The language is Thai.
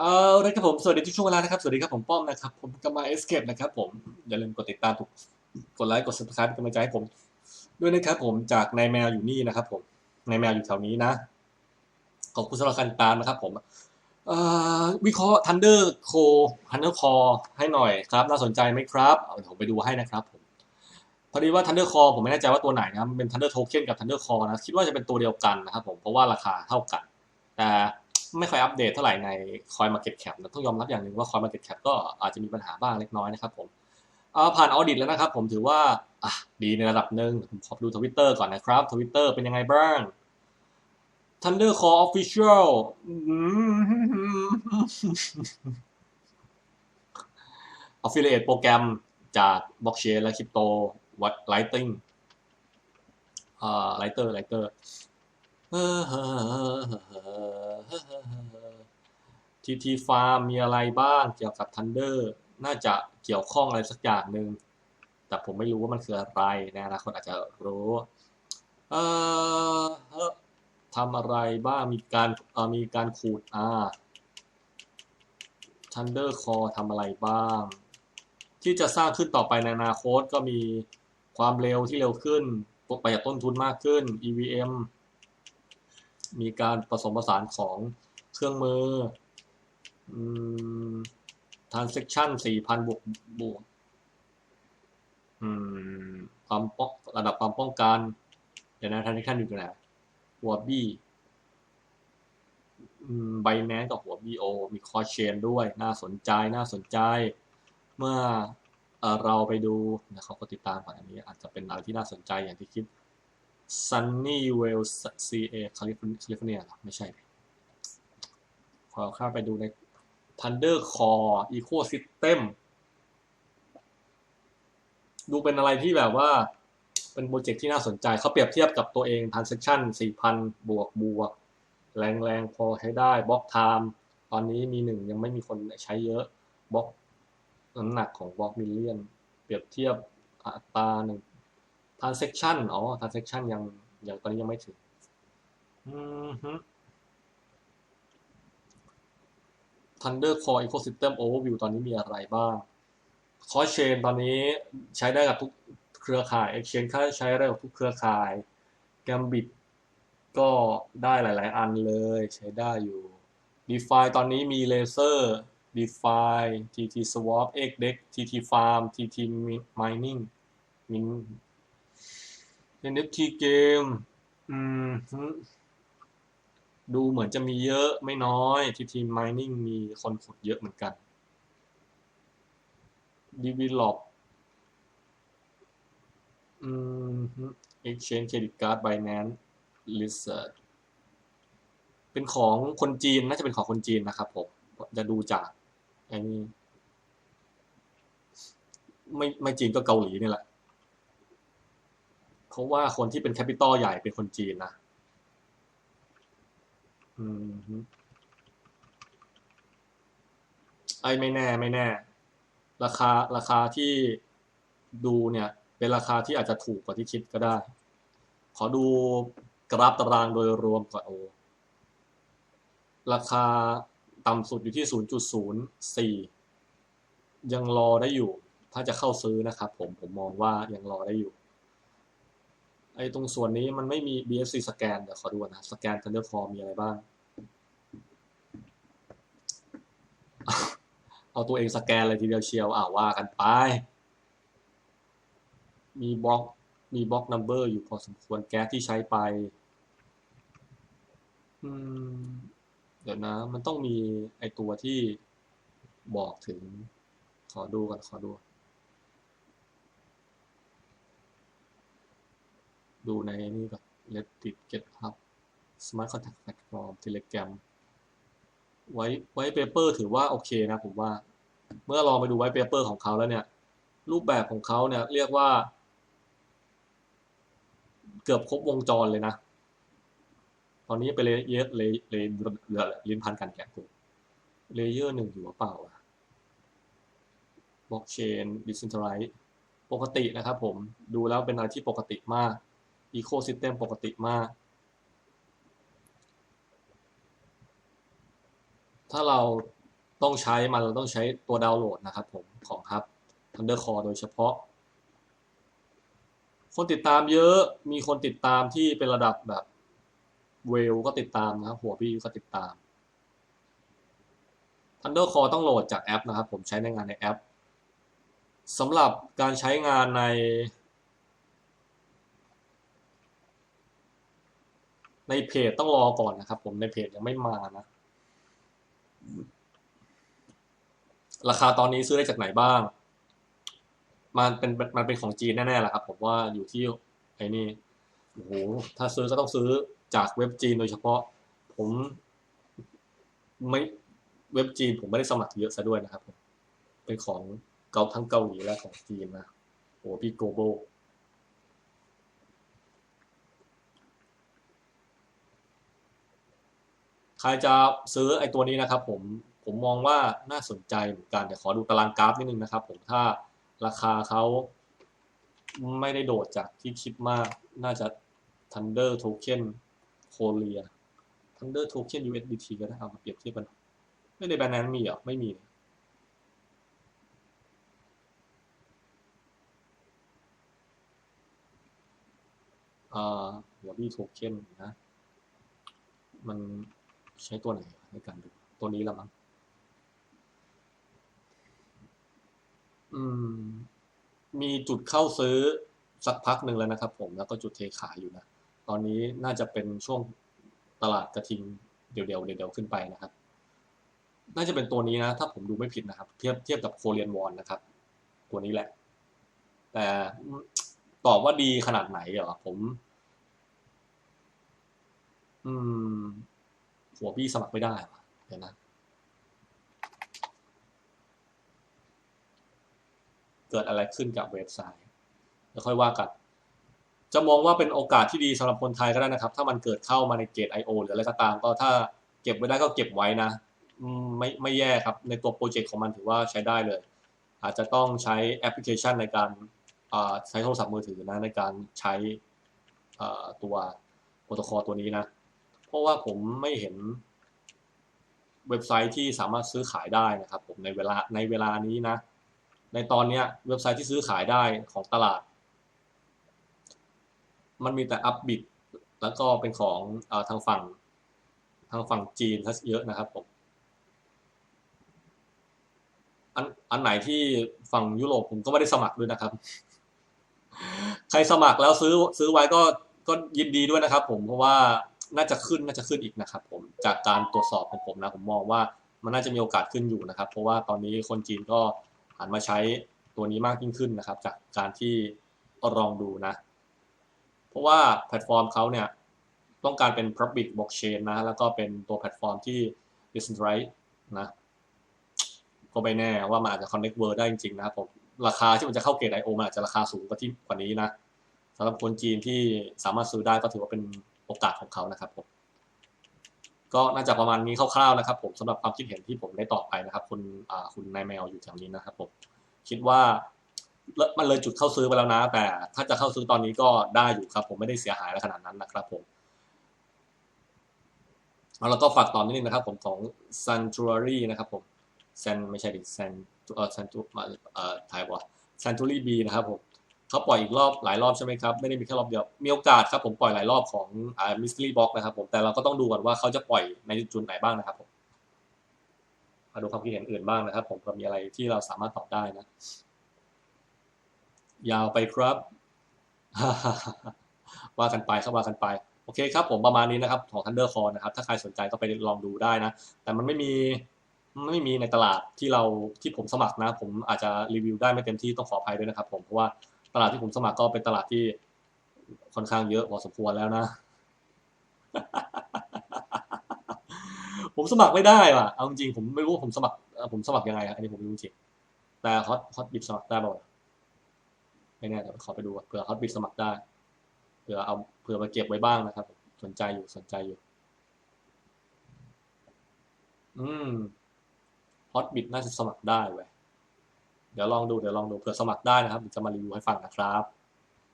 เอาละครับผม สวัสดีทุกช่วงเวลานะครับ สวัสดีครับผมป้อมนะครับ ผมกำมาเอสเคปนะครับผม อย่าลืมกดติดตามทุกกดไลค์ กด subscribe เป็นกำลังใจให้ผม ด้วยนะครับผม จากนายแมวอยู่นี่นะครับผม นายแมวอยู่แถวนี้นะ ขอบคุณสำหรับการติดตามนะครับผมเอ่อวิเคราะห์ Thunder Co Thunder Core ให้หน่อยครับ น่าสนใจไหมครับ เดี๋ยวผมไปดูให้นะครับผม พอดีว่า Thunder Core ผมไม่แน่ใจว่าตัวไหนนะ มันเป็น Thunder Token กับ Thunder Core นะ คิดว่าจะเป็นตัวเดียวกันนะครับผม เพราะว่าราคาเท่ากัน แต่ ไม่ค่อยอัปเดตเท่าไหร่ใน Coin Market Cap นะต้องยอมรับอย่างหนึ่งว่า Coin Market Cap ก็อาจจะมีปัญหาบ้างเล็กน้อยนะครับผมผ่านออดิตแล้วนะครับ ผมถือว่าดีในระดับหนึ่งผมขอดูทวิตเตอร์ก่อนนะครับทวิตเตอร์เป็นยังไงบ้าง Thunder Core Official อืม Affiliate โปรแกรมจาก Blockchain และ Crypto What Lighting อ่า Lighter Lighter ทีทีฟาร์มมีอะไรบ้างเกี่ยวกับ Thunder น่าจะเกี่ยวข้องอะไรสักอย่างหนึ่งแต่ผมไม่รู้ว่ามันคืออะไรในอนาคตอาจจะรู้เอ่อทำอะไรบ้างมีการมีการขูดอ่า Thunder Core ทำอะไรบ้าง ที่จะสร้างขึ้นต่อไปในอนาคตก็มีความเร็วที่เร็วขึ้นประหยัดต้นทุนมากขึ้น EVM มีการผสมผสานของเครื่องมือ transaction 4,000 บวกบวกความป้องระดับความป้องกันเดี๋ยวนะ transaction อยู่ตรงไหนหัวบี้ไบแนนกับหัว BO มีคอเชนด้วย น่าสนใจ น่าสนใจ เมื่อเราไปดูนะครับก็ติดตามก่อนอันนี้ อาจจะเป็นอะไรที่น่าสนใจอย่างที่คิด Sunnyvale CA แคลิฟอร์เนียหรอไม่ใช่ขอเข้าไปดูใน Thunder Core Ecosystem ดูเป็นอะไรที่แบบว่า เป็นโปรเจกต์ที่น่าสนใจ เขาเปรียบเทียบกับตัวเอง Transaction 4,000 บวกบวก แรงแรงพอใช้ได้บล็อกไทม์ตอนนี้มีหนึ่งยังไม่มีคนใช้เยอะบล็อกน้ำหนักของบล็อกมิลเลียน เปรียบเทียบอัตราหนึ่ง transaction อ๋อ transaction ยังยังตอนนี้ยังไม่ถึงอืมฮึ Thunder Core Ecosystem Overview ตอนนี้มีอะไรบ้าง Coin Chain ตอนนี้ใช้ได้กับทุกเครือข่าย Exchange ค่าใช้ได้กับทุกเครือข่าย Gambit ก็ได้หลาย ๆ อันเลยใช้ได้อยู่ DeFi ตอนนี้มี Laser DeFi TT Swap XDEX TT Farm TT Mining Min NFT Game อืมฮึดูเหมือนจะมีเยอะไม่น้อย TT Mining มีคนขุดเยอะเหมือนกัน Develop อืมฮึ Exchange Credit Card Binance Lizard เป็นของคนจีน น่าจะเป็นของคนจีนนะครับผม จะดูจากไอ้นี่ไม่ไม่จีนก็เกาหลีนี่แหละ เพราะว่าคนที่เป็นแคปิตอลใหญ่เป็นคนจีนนะอืมฮึไอ้ไม่แน่ไม่แน่ ราคาราคาที่ดูเนี่ย เป็นราคาที่อาจจะถูกกว่าที่คิดก็ได้ ขอดูกราฟตารางโดยรวมก่อนโอ ราคาต่ำสุดอยู่ที่ 0.04 ยังรอได้อยู่ ถ้าจะเข้าซื้อนะครับผมผมมองว่ายังรอได้อยู่ ไอ้ตรงส่วนนี้มันไม่มี BSC สแกนเดี๋ยวขอดูนะสแกน Thunder Core มีอะไรบ้าง เอาตัวเองสแกนเลยทีเดียวเชียวอ่าว่ากันไป มีบล็อกมีบล็อกนัมเบอร์อยู่พอสมควรแก๊สที่ใช้ไปเดี๋ยวนะ มันต้องมีไอตัวที่บอกถึง ขอดูกันขอดู ดูในนี่ก่อน Reddit GitHub Smart Contact Platform Telegram ไว้ไว้เปเปอร์ถือว่าโอเคนะผมว่า เมื่อลองไปดูไว้เปเปอร์ของเขาแล้วเนี่ย รูปแบบของเขาเนี่ยเรียกว่า เกือบครบวงจรเลยนะ ตอนนี้ไปเลเยอะเลยเลยเหลือลิ้นพันกันแกะกูเลเยอร์หนึ่งอยู่หรือเปล่าบล็อกเชนดิส c นทร i z e ปกตินะครับผมดูแล้วเป็นอะไรที่ปกติมาก อีโคซิสเต็มปกติมาก ถ้าเราต้องใช้มันเราต้องใช้ตัวดาวน์โหลดนะครับผมของฮับ Thundercore โดยเฉพาะ คนติดตามเยอะมีคนติดตามที่เป็นระดับแบบเวลก็ติดตามนะครับหัวพี่ก็ติดตาม Thundercore ต้องโหลดจากแอปนะครับ ผมใช้ในงานในแอปสำหรับการใช้งานใน ในเพจต้องรอก่อนนะครับ ผมในเพจยังไม่มานะ ราคาตอนนี้ซื้อได้จากไหนบ้าง มันเป็นมันเป็นของจีนแน่ๆแหละครับ ผมว่าอยู่ที่ไอ้นี่โอ้โหถ้าซื้อก็ต้องซื้อจากเว็บจีนโดยเฉพาะ ผมไม่เว็บจีนผมไม่ได้สมัครเยอะซะด้วยนะครับ เป็นของเกาทั้งเกาหลีและของจีนนะโอ้พี่โกโบ ใครจะซื้อไอตัวนี้นะครับ ผมผมมองว่าน่าสนใจเหมือนกันแต่ขอดูตารางกราฟนิดนึงนะครับ ผมถ้าราคาเขาไม่ได้โดดจากที่คิดมาก น่าจะ Thunder Token Korea Thunder Token USDT ก็ได้เอามาเปรียบเทียบกันไม่ในแบรนด์นั้นมีเหรอไม่มีอ่าหัวบี้โทเค็นนะ มัน ใช้ตัวไหนในการดูตัวนี้ละมั้งมีจุดเข้าซื้อสักพักหนึ่งแล้วนะครับ ผมแล้วก็จุดเทขายอยู่นะ ตอนนี้น่าจะเป็นช่วงตลาดกระทิงเดี่ยวๆเดียวๆขึ้นไปนะครับ น่าจะเป็นตัวนี้นะ ถ้าผมดูไม่ผิดนะครับ เทียบเทียบกับโคเรียนวอนนะครับ ตัวนี้แหละ แต่ตอบว่าดีขนาดไหนเหรอผม อืม หัวพี่สมัครไม่ได้เดี๋ยวนะเกิดอะไรขึ้นกับเว็บไซต์แล้วค่อยว่ากันจะมองว่าเป็นโอกาสที่ดีสำหรับคนไทยก็ได้นะครับ ถ้ามันเกิดเข้ามาในเกต I.O. หรืออะไรก็ตาม ก็ถ้าเก็บไว้ได้ก็เก็บไว้นะไม่ไม่แย่ครับ ในตัวโปรเจกต์ของมันถือว่าใช้ได้เลย อาจจะต้องใช้แอปพลิเคชันในการใช้โทรศัพท์มือถือนะในการใช้ตัวโปรโตคอลตัวนี้นะ เพราะว่าผมไม่เห็นเว็บไซต์ที่สามารถซื้อขายได้นะครับ ผมในเวลาในเวลานี้นะ ในตอนนี้เว็บไซต์ที่ซื้อขายได้ของตลาด มันมีแต่อัพบิดแล้วก็เป็นของอทางฝั่งทางฝั่งจีนเยอะนะครับผมอันอันไหนที่ฝั่งยุโรปผมก็ไม่ได้สมัครด้วยนะครับ ใครสมัครแล้วซื้อซื้อไว้ก็ก็ยินดีด้วยนะครับ ผมเพราะว่า น่าจะขึ้นน่าจะขึ้นอีกนะครับผมจากการตรวจสอบของผมนะผมมองว่ามันน่าจะมีโอกาสขึ้นอยู่นะครับ เพราะว่าตอนนี้คนจีนก็หันมาใช้ตัวนี้มากยิ่งขึ้นนะครับ จากการที่ลองดูนะ เพราะว่าแพลตฟอร์มเขาเนี่ยต้องการเป็น public blockchain นะ แล้วก็เป็นตัวแพลตฟอร์มที่ decentralized นะก็ไม่แน่ว่ามันอาจจะ connect world ได้จริงๆนะครับผม ราคาที่มันจะเข้าเกตไอโอมันอาจจะราคาสูงกว่าที่กว่านี้นะสำหรับคนจีนที่สามารถซื้อได้ก็ถือว่าเป็น โอกาสของเขานะครับผมก็น่าจะประมาณนี้คร่าวๆนะครับ ผมสำหรับความคิดเห็นที่ผมได้ตอบไปนะครับ คุณคุณนายแมวอยู่แถวนี้นะครับผมคิดว่ามันเลยจุดเข้าซื้อไปแล้วนะ แต่ถ้าจะเข้าซื้อตอนนี้ก็ได้อยู่ครับ ผมไม่ได้เสียหายอะไรขนาดนั้นนะครับ ผมแล้วก็ฝากต่อนิดนึงนะครับ ผมของ Sanctuary นะครับผม San ไม่ใช่ดิ San เอ่อ San เอ่อไทยว่า Sanctuary B นะครับผม เขาปล่อยอีกรอบหลายรอบใช่ไหมครับ ไม่ได้มีแค่รอบเดียว มีโอกาสครับผมปล่อยหลายรอบของอ่า Mystery Box นะครับผมแต่เราก็ต้องดูก่อนว่าเขาจะปล่อยในจุดไหนบ้างนะครับผมมาดูความคิดเห็นอื่นบ้างนะครับ ผมเผื่อมีอะไรที่เราสามารถตอบได้นะ ยาวไปครับว่ากันไปครับว่ากันไปโอเคครับผมประมาณนี้นะครับของ Thunder Core นะครับ ถ้าใครสนใจก็ไปลองดูได้นะ แต่มันไม่มีไม่มีในตลาดที่เราที่ผมสมัครนะ ผมอาจจะรีวิวได้ไม่เต็มที่ต้องขออภัยด้วยนะครับผมเพราะว่า ลาดที่ผมสมัครก็เป็นตลาดที่ค่อนข้างเยอะพอสมควรแล้วนะ ผมสมัครไม่ได้ว่ะ เอาจริงผมไม่รู้ว่าผมสมัคร ผมสมัครยังไงอันนี้ผมไม่รู้จริง แต่ฮอตฮอตบิดสมัครได้ป่าวไม่แน่เดี๋ยวขอไปดูเผื่อฮอตบิดสมัครได้ เผื่อเอาเผื่อมาเก็บไว้บ้างนะครับ สนใจอยู่สนใจอยู่ อืมฮอตบิดน่าจะสมัครได้เว้ย เดี๋ยวลองดูเดี๋ยวลองดูเผื่อสมัครได้นะครับจะมารีวิวให้ฟังนะครับ